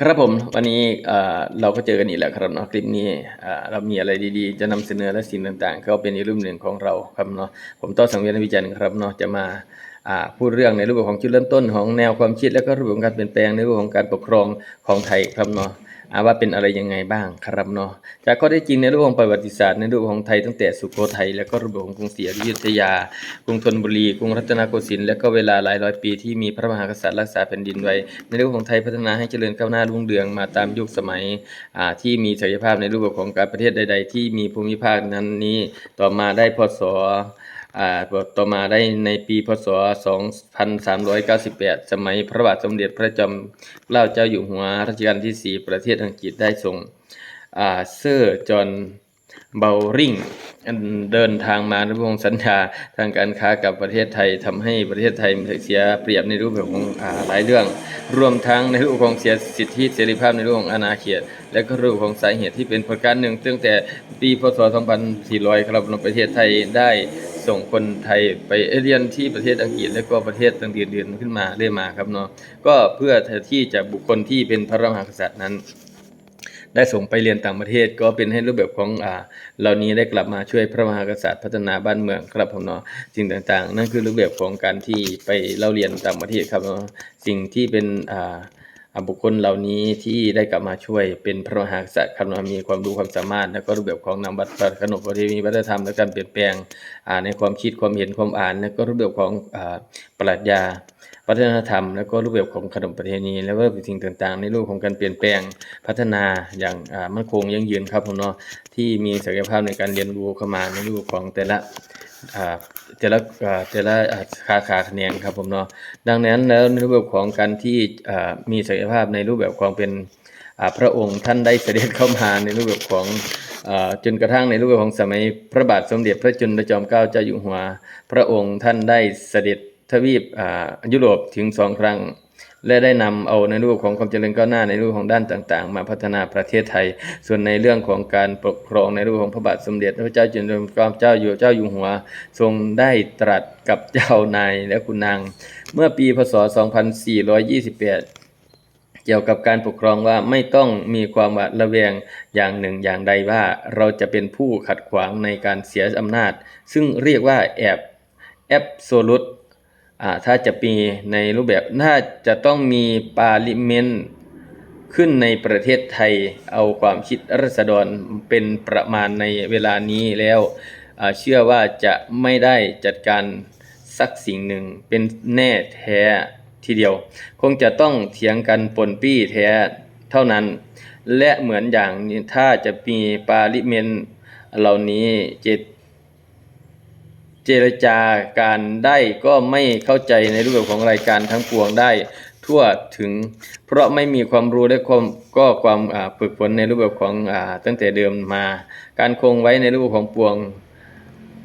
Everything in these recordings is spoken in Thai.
ครับผมวันนี้เราก็เจอกันอีกแล้วครับเนาะคลิปนี้เรามีอะไรดีๆ จะนำเสนอและสิ่งต่างๆ ก็เป็นอีกรูปหนึ่งของเราครับเนาะผมต้อสังเวียนวิจัยครับเนาะจะมาพูดเรื่องในรูปแบบของจุดเริ่มต้นของแนวความคิดและก็รูปแบบของการเปลี่ยนแปลงในรูปของการปกครองของไทยครับเนาะ ว่าเป็นอะไรยังไงบ้างครับเนาะจากข้อได้จริงในรูปของประวัติศาสตร์ในรูปของไทยตั้งแต่สุโขทัยแล้วก็รูปแบบของกรุงศรีอยุธยากรุงธนบุรีกรุงรัตนโกสินทร์และก็เวลาหลายร้อยปีที่มีพระมหากษัตริย์รักษาแผ่นดินไว้ ในเรื่องของไทยพัฒนาให้เจริญก้าวหน้ารุ่งเรืองมาตามยุคสมัยที่มีศักยภาพในรูปแบบของการประเทศใด ๆ ที่มีภูมิภาคนั้นนี้ต่อมาได้พศ ต่อมาได้ในปีพศ 2398 สมัยพระบาทสมเด็จพระจอมเกล้าเจ้าอยู่หัวรัชกาลที่ 4 ประเทศอังกฤษได้ส่งเซอร์จอห์น เบลริงเดินทางมาในวงสัญญาทางการค้ากับประเทศไทยทำให้ประเทศไทยเสียเปรียบในรูปแบบของอหลายเรื่อง รวมทั้งในรูปของเสียสิทธิเสรีภาพในรูปของอาณาเขต และก็รูปของสาเหตุที่เป็นประการหนึ่งตั้งแต่ปีพศ 2400 ครับประเทศไทยได้ส่งคนไทยไปเรียนที่ประเทศอังกฤษและก็ประเทศต่างๆเดือนขึ้นมาเรื่อยมาครับเนาะก็เพื่อที่จะบุคคลที่เป็นพระมหากษัตริย์นั้น ได้ส่งไปเรียนต่างประเทศ ก็เป็นให้รูปแบบของอ่าเหล่านี้ได้กลับมาช่วยพระมหากษัตริย์พัฒนาบ้านเมืองครับผมเนาะสิ่งต่างๆ นั่นคือรูปแบบของการที่ไปเล่าเรียนต่างประเทศครับเนาะสิ่งที่เป็นอ่าบุคคลเหล่านี้ที่ได้กลับมาช่วยเป็นพระมหากษัตริย์ครับเนาะมีความรู้ความสามารถ แล้วก็รูปแบบของนำวัฒนขนบประเพณีวัฒนธรรมและการเปลี่ยนแปลงในความคิดความเห็นความอ่าน แล้วก็รูปแบบของอปรัชญา วัฒนธรรม แล้วก็รูปแบบของขนบประเพณีแล้วก็สิ่งต่างๆ ในรูปของการเปลี่ยนแปลงพัฒนาอย่างมั่นคงยั่งยืนครับผมเนาะที่มีศักยภาพในการเรียนรู้เข้ามาในรูปของแต่ละแต่ละแต่ละอ่าขาขาแขนงครับผมเนาะดังนั้นแล้วในรูปแบบของการที่มีศักยภาพในรูปแบบของเป็นพระองค์ท่านได้เสด็จเข้ามาในรูปแบบของจนกระทั่งในรูปแบบของสมัยพระบาทสมเด็จพระจุลจอมเกล้าเจ้าอยู่หัว พระองค์ท่านได้เสด็จ ทวีปยุโรปถึงสองครั้ง และได้นำเอาในรูปของความเจริญก้าวหน้าในรูปของด้านต่างๆ มาพัฒนาประเทศไทย ส่วนในเรื่องของการปกครองในรูปของพระบาทสมเด็จพระเจ้าจุลจอมเกล้าเจ้าอยู่เจ้าอยู่หัว ทรงได้ตรัสกับเจ้านายและคุณนาง เมื่อปีพศ 2428เกี่ยวกับการปกครองว่าไม่ต้องมีความหวาดระแวงอย่างหนึ่งอย่างใดว่าเราจะเป็นผู้ขัดขวางในการเสียอำนาจ ซึ่งเรียกว่าแอบแอบโซลุต อ่าถ้าจะมีในรูปแบบน่าจะต้องมีปาลิเมนต์ขึ้นในประเทศไทยเอาความคิดรัษฎรเป็นประมาณในเวลานี้แล้วเชื่อว่าจะไม่ได้จัดการสักสิ่งหนึ่งเป็นแน่แท้ทีเดียว คงจะต้องเถียงกันปนปี้แท้เท่านั้น และเหมือนอย่างถ้าจะมีปาลิเมนเหล่านี้เจต เจรจาการได้ก็ไม่เข้าใจในรูปแบบของรายการทั้งปวงได้ทั่วถึง เพราะไม่มีความรู้และความก็ความฝึกฝนในรูปแบบของอตั้งแต่เดิมมา การคงไว้ในรูปของปวง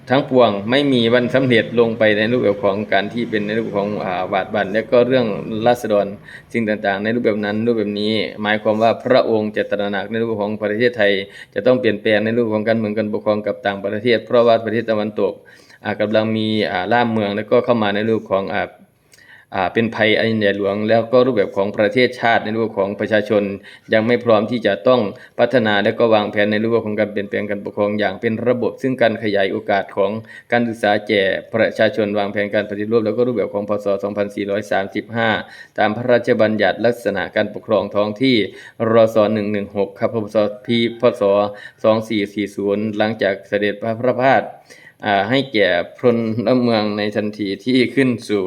ทั้งปวงไม่มีวันสำเร็จลงไปในรูปแบบของการที่เป็นในรูปของอบาทบันและก็เรื่องราษฎรสิ่งต่างๆ ในรูปแบบนั้นรูปแบบนี้ หมายความว่าพระองค์จะตระหนักในรูปของประเทศไทย จะต้องเปลี่ยนแปลงในรูปของการเมืองการปกครองกับต่างประเทศ เพราะว่าประเทศตะวันตก อ่ากำลังมีล่ามเมืองแล้วก็เข้ามาในรูปของอเป็นภัยอันใหญ่หลวง แล้วก็รูปแบบของประเทศชาติในรูปของประชาชน ยังไม่พร้อมที่จะต้องพัฒนาและก็วางแผนในรูปของการเปลี่ยนแปลงการปกครองอย่างเป็นระบบ ซึ่งการขยายโอกาสของการศึกษาแก่ประชาชนวางแผนการปฏิรูป แล้วก็รูปแบบของพศ 2435 ตามพระราชบัญญัติลักษณะการปกครองท้องที่รศ 116 ครับพศพีพศ2440 หลังจากเสด็จพระพระพาท ให้แก่พลเมืองในทันทีที่ขึ้นสู่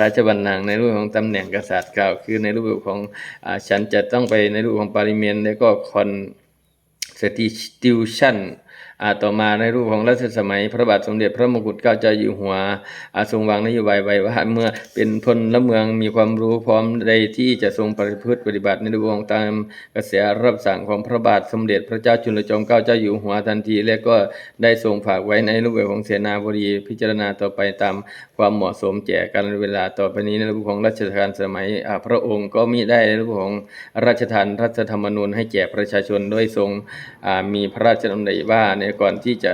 ราชบัลลังก์ในรูปของตำแหน่งกษัตริย์กล่าวคือในรูปของอฉันจะต้องไปในรูปของปาริเมนและก็คอนสติติวชั่น ต่อมาในรูปของรัชสมัย พระบาทสมเด็จพระมงกุฎเกล้าเจ้าอยู่หัวทรงวางนโยบายไว้ว่าเมื่อเป็นพลละเมืองมีความรู้พร้อมใดที่จะทรงปฏิพฤติปฏิบัติในรูปของตามกระแสรับสั่งของพระบาทสมเด็จพระเจ้าจุลจอมเกล้าเจ้าอยู่หัวทันที และก็ได้ทรงฝากไว้ในรูปแบบของเสนาบดีพิจารณาต่อไปตามความเหมาะสมแก่การเวลาต่อไปนี้ในรูปของรัชกาลสมัยพระองค์ก็มิได้ในรูปของราชทานรัฐธรรมนูญให้แก่ประชาชนโดยทรงมีพระราชดำริว่าในก่อนที่จะ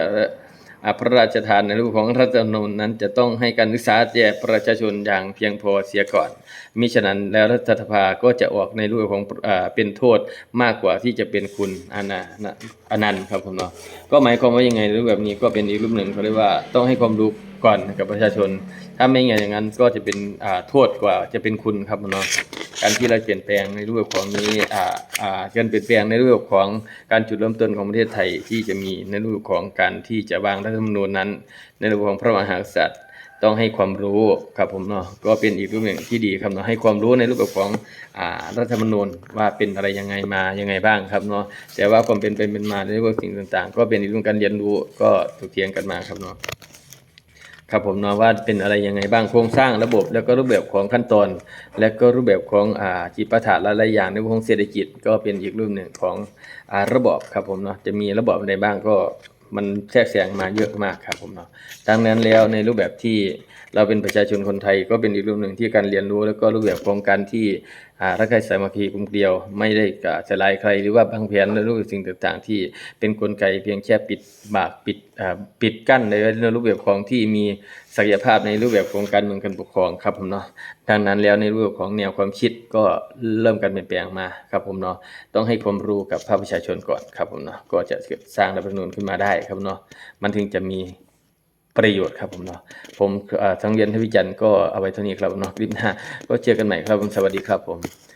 อาพระราชทานในรูปของรัฐธรรมนูญนั้นจะต้องให้การศึกษาแก่ประชาชนอย่างเพียงพอเสียก่อน มิฉะนั้นแล้วรัฐสภาก็จะออกในรูปของอเป็นโทษมากกว่าที่จะเป็นคุณอนานะอนันต์ครับผมเนาะก็หมายความว่ายังไงรูปแบบนี้ก็เป็นอีกรูปหนึ่งเขาเรียกว่าต้องให้ความรู้ก่อนกับประชาชน ถ้าไม่อย่างนั้นก็จะเป็นโทษกว่าจะเป็นคุณครับเนาะการที่เราเปลี่ยนแปลงในรูปของนี้การเปลี่ยนแปลงในรูปของการจุดเริ่มต้นของประเทศไทยที่จะมีในรูปของการที่จะวางรัฐธรรมนูญนั้น ในรูปของพระมหากษัตริย์ต้องให้ความรู้ครับผมเนาะก็เป็นอีกรูปหนึ่งที่ดีครับเนาะให้ความรู้ในรูปแบบของอ่ารัฐธรรมนูญว่าเป็นอะไรยังไงมายังไงบ้างครับเนาะแต่ว่าความเป็นไปเป็นมาในเรื่องสิ่งต่าง ๆ ก็เป็นอีกเรื่องการเรียนรู้ก็ถกเถียงกันมาครับเนาะ ครับผมเนาะว่าเป็นอะไรยังไงบ้างโครงสร้างระบบ แล้วก็รูปแบบของขั้นตอน และก็รูปแบบของอ่าจิประถะหลายๆอย่างในเรื่องของเศรษฐกิจ ก็เป็นอีกรูปหนึ่งของอ่าระบบครับผมเนาะจะมีระบบอะไรบ้างก็ มันแทรกแซงมาเยอะมากครับผมเนาะดังนั้นแล้วในรูปแบบที่เราเป็นประชาชนคนไทยก็เป็นอีกรูปหนึ่งที่การเรียนรู้ แล้วก็รูปแบบของการที่รักใครสามัคคีกลุ่มเดียว ไม่ได้กะจะลายใครหรือว่าบางแผนในรูปสิ่งต่างๆ ที่เป็นกลไกเพียงแค่ปิดบากปิดปิดกั้นในรูปแบบของที่มีศักยภาพในรูปแบบของการเมืองการปกครองครับผมเนาะ ดังนั้นแล้วในรูปของแนวความคิดก็เริ่มการเปลี่ยนแปลงมาครับผมเนาะต้องให้ความรู้กับภาคประชาชนก่อนครับผมเนาะก็จะสร้างรัฐธรรมนูญขึ้นมาได้ครับเนาะมันถึงจะมีประโยชน์ครับผมเนาะผมทั้งเรียนทวิจันทร์ก็เอาไว้เท่านี้ครับเนาะคลิปหน้าก็เจอกันใหม่ครับผมสวัสดีครับผม